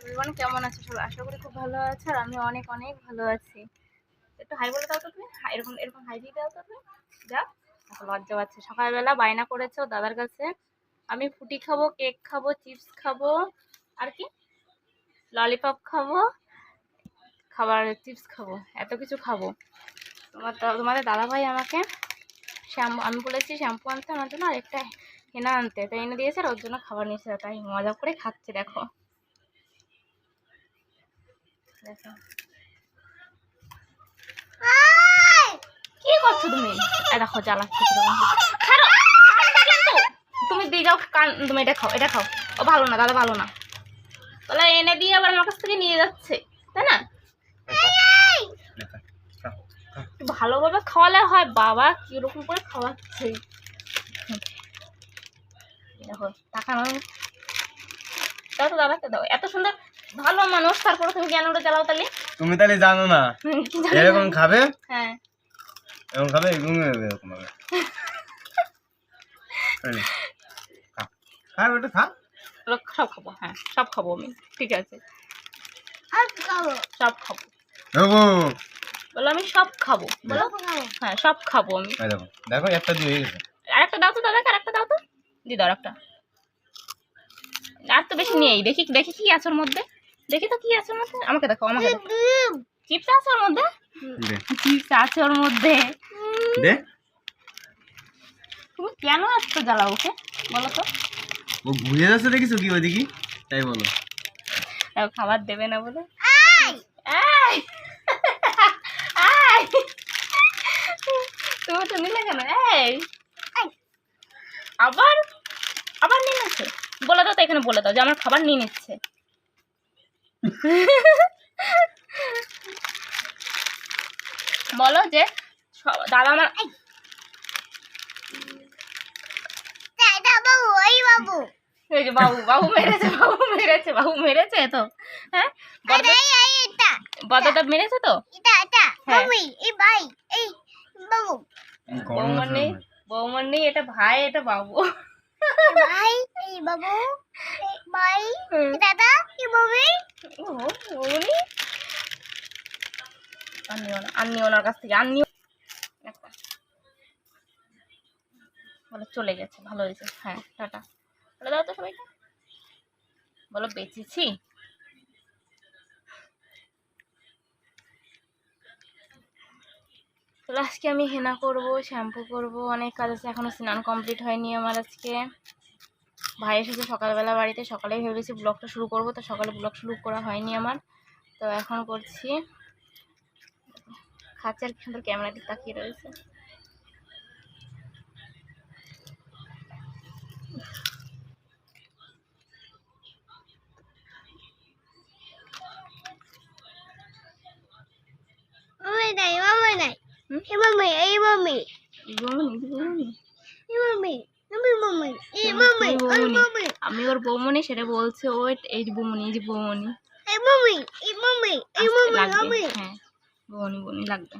Everyone কেমন আছো? সবাই আশা করি খুব ভালো আছে আর আমি অনেক অনেক ভালো আছি। একটু হাই বলে দাও তো তুমি। এরকম এরকম হাই দিয়ে দাও তো তুমি। এখন লজ্জা পাচ্ছে। সকালবেলা বায়না করেছে দাদার কাছে। আমি ফুটি খাব, কেক খাব, চিপস খাব, আর কি? ললিপপ খাব, খাবার চিপস খাব, এত কিছু খাব। তোমার তোমাদের দাদাভাই আমাকে শ্যাম্পু আমি বলেছি শ্যাম্পু আনতে, আমার জন্য আর একটা হেনা আনতে। তাই এনে দিয়েছে আর ওর জন্য খাবার নিয়েছে। তাই মজা করে খাচ্ছে, দেখো। দেখো। কি করছ তুমি? দেখো জ্বালাচ্ছে তুমি দিয়ে যাও কান তুমি এটা খাও এটা খাও। ও ভালো না দাদা ভালো না। তাহলে এনে দিয়ে আবার আমার কাছ থেকে নিয়ে যাচ্ছে তাই না? ভালোভাবে খাওয়ালে হয় বাবা কীরকম করে খাওয়াচ্ছে। দেখো টাকা দাও তো দাদাকে দাও। এত সুন্দর ভালো মানুষ তারপরে তুমি কেন ওটা চালাও তাহলে। তুমি তাহলে জানো না। এরকম খাবে? হ্যাঁ। এরকম খাবে এরকম এরকম হবে। খা। বেটা খা। সব খাব হ্যাঁ সব খাব আমি ঠিক আছে। সব খাব। দেখো বলো আমি সব খাব বলো। হ্যাঁ সব খাব আমি। দেখো দেখো একটা দিয়ে গেছে। আরেকটা দাও তো দাদাকে আরেকটা দাও তো। দি দাও একটা। আর তো বেশি নেই দেখি দেখি কি আছে ওর মধ্যে। দেখি তো কি আছে মধ্যে? আমাকে দেখো আমাকে দেখো চিপস আছে ওর মধ্যে? দে। চিপস আছে ওর মধ্যে। দে। তুমি কেন এত জ্বালাও ওকে? বলো তো। ও ঘুরে যাচ্ছে দেখিছো কি ওইদিকে তাই বলো। তাও খাবার দেবে না বলে। এই! এই! তুমি তো নিলে কেন? এই! আবার? আবার নিয়ে নিচ্ছে? বলে দাও তো এখানে বলে দাও যে আমার খাবার নিয়ে নিচ্ছে। বলো যে দাদা আমার এই, এই যে বাবু বাবু মেরেছে বাবু মেরেছে বাবু মেরেছে তো। হ্যাঁ? মেরেছে তো? হ্যাঁ। বৌমার নেই বৌমার নেই এটা ভাই এটা বাবু। হুম। ও, বৌমনি। আর নিও না আর নিও না ওনার কাছ থেকে বলে বলো চলে গেছে ভালো হয়েছে। হ্যাঁ টাটা। বলে দাও তো সবাইকে। বলো বেঁচেছি? তো আজকে আমি হেনা করব, শ্যাম্পু করব, অনেক কাজ আছে এখনও স্নান কমপ্লিট হয়নি আমার আজকে। ভাই এসেছে সকালবেলা বাড়িতে, সকালেই ভেবেছি ব্লগটা শুরু করব, তো সকালে ব্লগ শুরু করা হয়নি আমার। তো এখন করছি। খাচ্ছে আর সুন্দর ক্যামেরা দিকে তাকিয়ে রয়েছে। বৌমনি, বৌমনি। আমি ওর বৌমনি সেটা বলছে ও এই বৌমনি এই যে বৌমনি। লাগবে হ্যাঁ। বৌমনি বৌমনি লাগবে।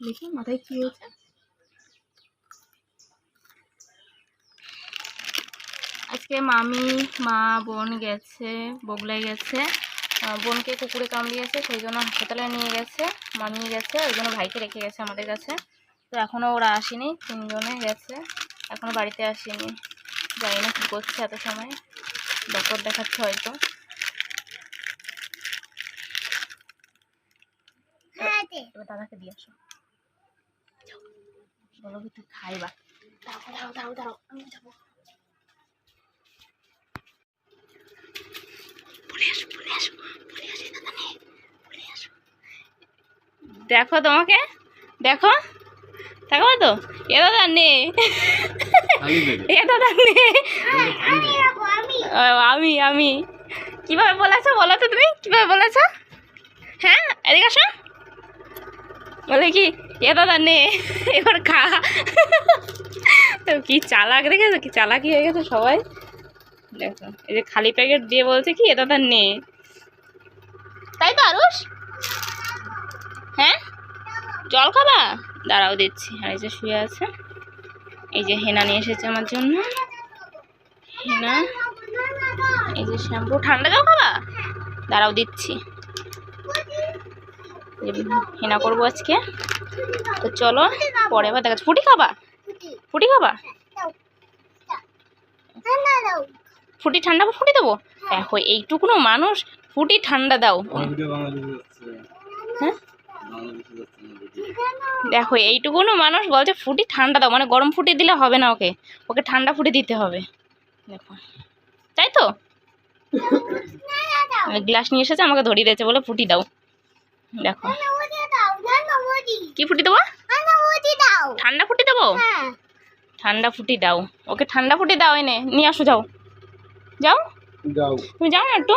দেখি মাথায় কি হয়েছে। আজকে মামি মা বোন গেছে বগলায় গেছে। বোনকে কুকুরে কামড়িয়েছে সেই জন্য হাসপাতালে নিয়ে গেছে মামি গেছে ওই জন্য ভাইকে রেখে গেছে আমাদের কাছে। তো এখনও ওরা আসেনি তিনজনে গেছে এখনও বাড়িতে আসেনি। জানি না কী করছে এত সময় ডক্টর দেখাচ্ছে হয়তো। এবার দাদাকে দিয়ে আসো। বলো কি খাইবা? দাঁড়াও দাঁড়াও দাঁড়াও দাঁড়াও আমি যাব বলে আসো বলে আসো বলে আসো দাদা নেই বলে আসো দেখো তোমাকে? দেখো? দেখো তো? এ দাদা নে। এ দাদা নে। ও, আমি আমি। কীভাবে বলেছ বলো তো তুমি? কীভাবে বলেছ? হ্যাঁ এদিকে আসো। বলে কি এ দাদা নে এবার খা। তো কি চালাক রেখেছো কি চালাকি হয়ে গেছে সবাই। দেখো এই যে খালি প্যাকেট দিয়ে বলছে কি এ দাদা নে তাই তো আরুষ? হ্যাঁ? জল খাবা? দাঁড়াও দিচ্ছি। আর এই যে শুয়ে আছে। এই যে হেনা নিয়ে এসেছে আমার জন্য। হেনা এই যে শ্যাম্পু। ঠান্ডা জল খাবা? দাঁড়াও দিচ্ছি। হেনা করব আজকে। তো চলো পরে আবার দেখা। ফুটি খাবা? ফুটি। খাবা? ফুটি ঠান্ডা ফুটি দেবো? দেখো এইটুকুনো মানুষ ফুটি ঠান্ডা দাও। ভিডিও বাংলাদেশে যাচ্ছে। হ্যাঁ? দেখো এইটুকুনো মানুষ বলছে ফুটি ঠান্ডা দাও মানে গরম ফুটি দিলে হবে না ওকে। ওকে ঠান্ডা ফুটি দিতে হবে। দেখো। তাই তো? গ্লাস নিয়ে এসেছে আমাকে ধরিয়ে দিয়েছে বলে ফুটি দাও। দেখো। কি ফুটি দেবো? ঠান্ডা ফুটি দেবো? ঠান্ডা ফুটি দাও। ওকে ঠান্ডা ফুটি দাও এনে। নিয়ে আসো যাও। যাও? যাও। তুমি যাও না একটু।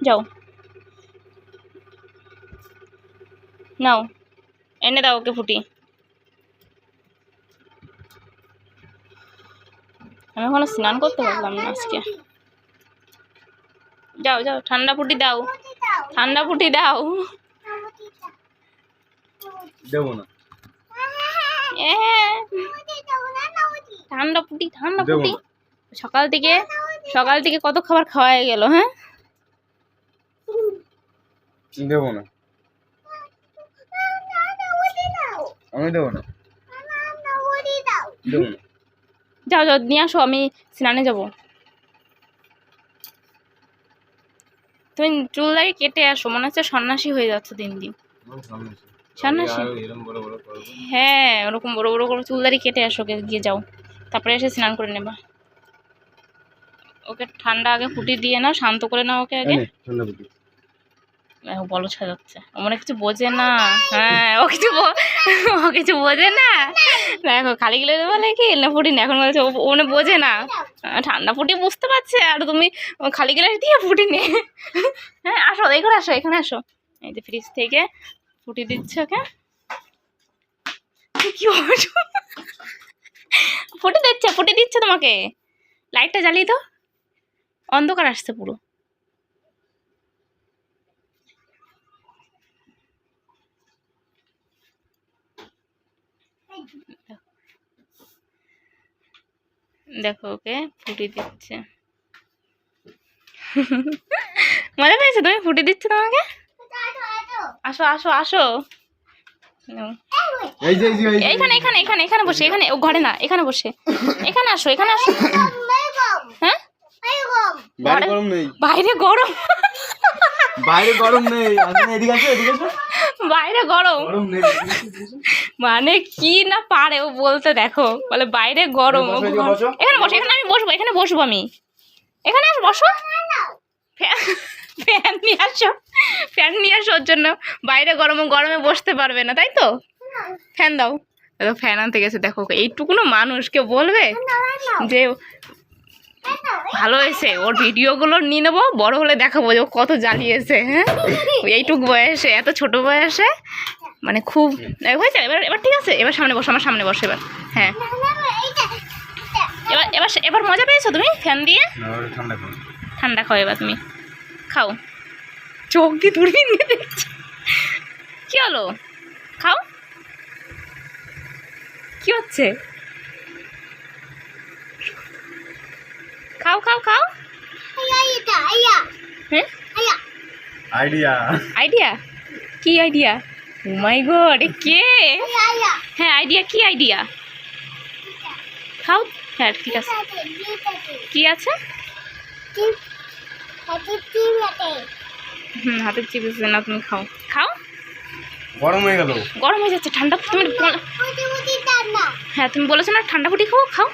যাও। নাও এনে দাও ওকে ফুটি। আমি এখনও স্নান করতে পারলাম না আজকে। যাও যাও ঠান্ডা ফুটি দাও। ঠান্ডা ফুটি দাও। দেবো না। এ ঠান্ডা ফুটি ঠান্ডা ফুটি। সকাল থেকে সকাল থেকে কত খাবার খাওয়া গেল হ্যাঁ? দেবো না। আমি দেবো না। যাও যাও নিয়ে আসো আমি স্নানে যাব। তুমি চুল দাড়ি কেটে আসো মনে হচ্ছে সন্ন্যাসী হয়ে যাচ্ছে দিন দিন। সন্ন্যাসী? হ্যাঁ ওরকম বড় বড় করে চুল দাড়ি কেটে আসো গিয়ে যাও। তারপরে এসে স্নান করে নেবা। ওকে ঠান্ডা আগে ফুটি দিয়ে নাও শান্ত করে নাও ওকে আগে। ঠান্ডা বুদ্ধি দেখো বলো সাজাচ্ছে মনে কিছু বোঝে না। হ্যাঁ ও কিছু ও কিছু বোঝে না। দেখো খালি গেলে বলে কি না ফুটি না এখন বলছে ও মানে বোঝে না। ঠান্ডা ফুটি বুঝতে পারছে আর তুমি খালি গ্লাস দিয়ে ফুটি নে। হ্যাঁ আসো এখানে আসো এখানে আসো। এই যে ফ্রিজ থেকে ফুটি দিচ্ছে ওকে। কি? ফুটি দিচ্ছে ফুটি দিচ্ছে তোমাকে। লাইটটা জ্বালিয়ে দাও। অন্ধকার আসছে পুরো। দেখো ওকে ফুটি দিচ্ছে। মজা পেয়েছ? তুমি ফুটি দিচ্ছ তোমাকে? আসো আসো আসো। এইখানে এখানে এখানে এখানে বসে এখানে ও ঘরে না এখানে বসে। এখানে আসো এখানে আসো। বাইরে গরম নেই। বাইরে গরম। বাইরে গরম নেই। আসেন এদিকে আসো এদিকে আসো। বাইরে গরম। গরম নেই মানে কি না পারে ও বলতে দেখো। বলে বাইরে গরম। এখানে বসো এখানে আমি বসবো এখানে বসবো আমি। এখানে আস বসো। ফ্যান- ফ্যান নিয়ে আসো। ফ্যান নিয়ে আসো ওর জন্য। বাইরে গরম গরমে বসতে পারবে না তাই তো? ফ্যান দাও। দেখো ফ্যান আনতে গেছে। দেখো এইটুকুনো মানুষ কেউ বলবে যে ভালো হয়েছে। ওর ভিডিওগুলো নিয়ে নেব বড় হলে দেখাবো যে ও কত জ্বালিয়েছে হ্যাঁ? এইটুক বয়সে এত ছোট বয়সে মানে খুব হয়েছে এবার এবার ঠিক আছে এবার সামনে বসো আমার সামনে বসো এবার হ্যাঁ। এবার এবার এবার মজা পেয়েছ তুমি ফ্যান দিয়ে? ঠান্ডা খাও। এবার তুমি খাও। চোখ দিয়ে দূরবীন দিয়ে দেখছ। কি হলো? খাও। কি হচ্ছে? খাও খাও খাও। হ্যাঁ আইডিয়া। আইডিয়া? কি আইডিয়া? ও মাই গড কে? হ্যাঁ আইডিয়া কি আইডিয়া? খাও। হ্যাঁ ঠিক আছে। কি আছে? হুম হাতের চিপস না তুমি খাও। খাও? গরম হয়ে গেল। গরম হয়ে যাচ্ছে ঠান্ডা তুমি হ্যাঁ তুমি বলেছ না ঠান্ডা ফুটি খাও খাও।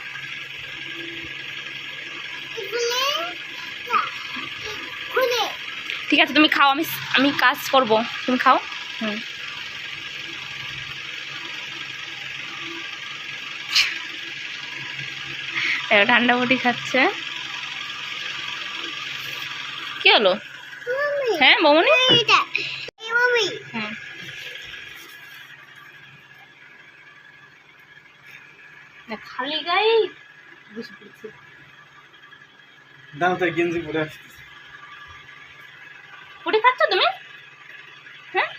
ঠিক আছে তুমি খাও আমি আমি কাজ করব। তুমি খাও। হুম। ঠান্ডা বটি খাচ্ছে। কি হলো? হ্যাঁ বমনি? খালি গায়ে। দাও তাই গেঞ্জি পরে আসতেছে। পরে খাচ্ছ তুমি? হ্যাঁ?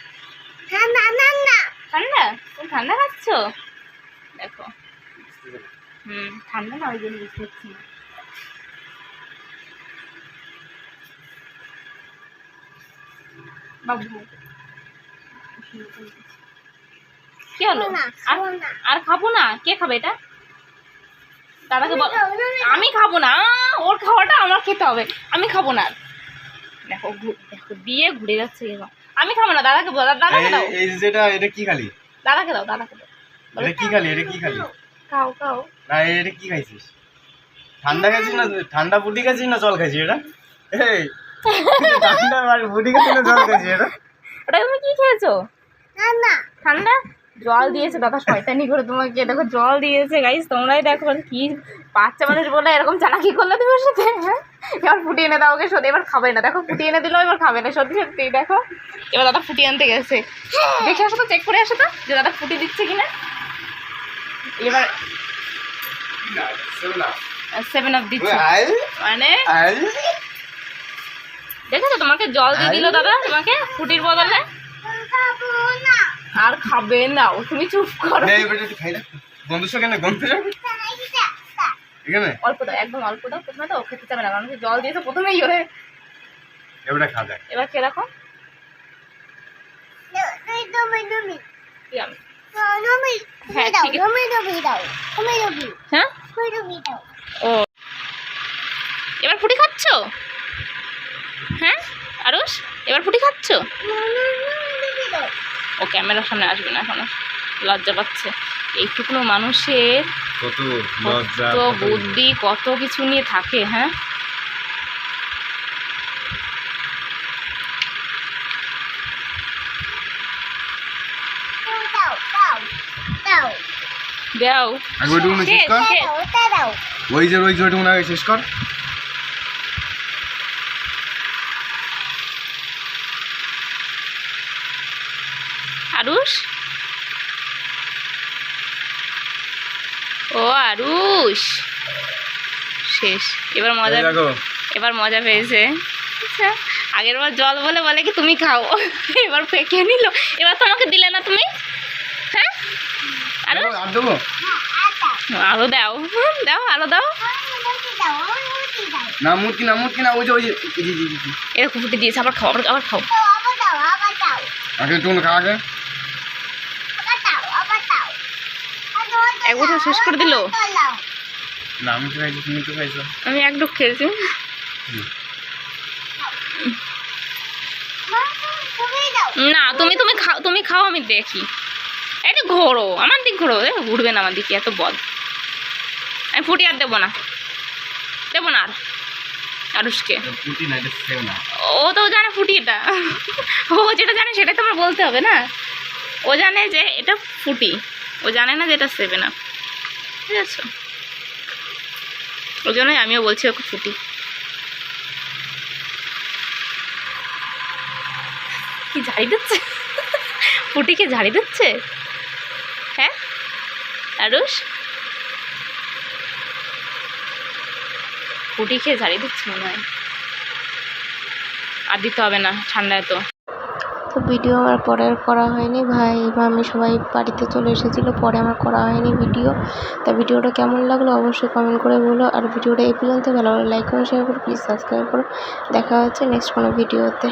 ঠান্ডা? তুমি ঠান্ডা দেখো। ঠান্ডা না কি হলো? আর খাব না। কে খাবে এটা? দাদাকে বল। আমি খাব না ওর খাওয়াটা আমার খেতে হবে। আমি খাব না। দেখো দেখো দিয়ে ঘুরে যাচ্ছে এবার আমি খাব না দাদাকে বল দাদাকে দাও এই- যেটা এটা কি খালি? দাদাকে দাও দাদাকে দাও। এটা কি খালি? এটা কি খালি? খাও খাও। না এটা কি খাইছিস? ঠান্ডা খাইছিস না ঠান্ডা পুটি খাইছিস না জল খাইছিস এটা? এই ঠান্ডা আর পুটি খাইছিস না জল খাইছিস এটা? ওটা তুমি কি খেয়েছো? ঠান্ডা? জল দিয়েছে দাদা শয়তানি করে তোমাকে। দেখো জল দিয়েছে গাইস তোমরাই দেখো কি বাচ্চা মানুষ বলে এরকম চালাকি করলে তুমি ওর সাথে হ্যাঁ? এবার ফুটিয়ে এনে দাও ওকে সত্যি এবার খাবে না। দেখো ফুটিয়ে এনে দিলো এবার খাবে না সত্যি সত্যি দেখো। এবার দাদা ফুটিয়ে আনতে গেছে। দেখে আসো তো চেক করে আসো তো যে দাদা ফুটি দিচ্ছে কিনা। এবার সেভেন আপ দিচ্ছে। মানে দেখেছ তোমাকে জল দিয়ে দিল দাদা তোমাকে ফুটির বদলে? আর খাবে না তুমি চুপ করো। খাই না। গন্ধ কেন অল্প দাও একদম অল্প দাও প্রথমে তো খেতে চাবে না কারণ জল দিয়েছে প্রথমেই ওরে। এবারে খা যায় এবার খেয়ে রাখো কি আমি? হ্যাঁ হ্যাঁ? ও। এবার ফুটি খাচ্ছ? হ্যাঁ? আরুষ এবার ফুটি খাচ্ছ? ও ক্যামেরার সামনে আসবে না এখন। লজ্জা পাচ্ছে। এইটুকুনো মানুষের কত বুদ্ধি কত কিছু নিয়ে থাকে হ্যাঁ? দাও। ওই যে ওই শেষ কর আরুষ ও আরুষ। শেষ। এবার মজা এবার মজা পেয়েছে। আচ্ছা আগের বার জল বলে বলে কি তুমি খাও? এবার ফেঁকে নিল। এবার তোমাকে দিলে না তুমি? হ্যাঁ? আরও দাও। দাও আরও দাও। না মুটকি না মুটকি না ওই যে ওই যে। এরকম ফুটে দিয়েছে। আবার খাও আবার আবার খাও। আগে একটু খা আগে। এক বছর শেষ করে দিল? না আমি তো খাইছি তুমি তো খাইছো। আমি এক ডুব খেয়েছি। না তুমি তুমি খাও তুমি খাও আমি দেখি। এটা ঘোরো আমার দিক ঘোরো এ, ঘুরবে না আমার দিকে এত বদ। আমি ফুটি আর দেবো না। দেবো না আর আরুষকে। ও তো জানে ফুটি এটা। ও যেটা জানে সেটাই তো আমার বলতে হবে না। ও জানে যে এটা ফুটি। ও জানে না যে এটা সেভেন আপ ঠিক আছে? ওই জন্যই আমিও বলছি ওকে ফুটি কি ঝাড়ি দিচ্ছে? ফুটিকে ঝাড়ি দিচ্ছে? হ্যাঁ? আরুষ? ফুটি খেয়ে ঝাড়ি দিচ্ছে মনে হয়। আর দিতে হবে না, ঠান্ডায় তো। তো ভিডিও আমার পরে আর করা হয়নি। ভাই আমি সবাই বাড়িতে চলে এসেছিল, পরে আমার করা হয়নি ভিডিও। তা ভিডিওটা কেমন লাগল অবশ্যই কমেন্ট করে বলো। আর ভিডিওটা এই পর্যন্ত ভালো লাগলে লাইক করো শেয়ার করো প্লিজ সাবস্ক্রাইব করো। দেখা হচ্ছে নেক্সট কোনো ভিডিওতে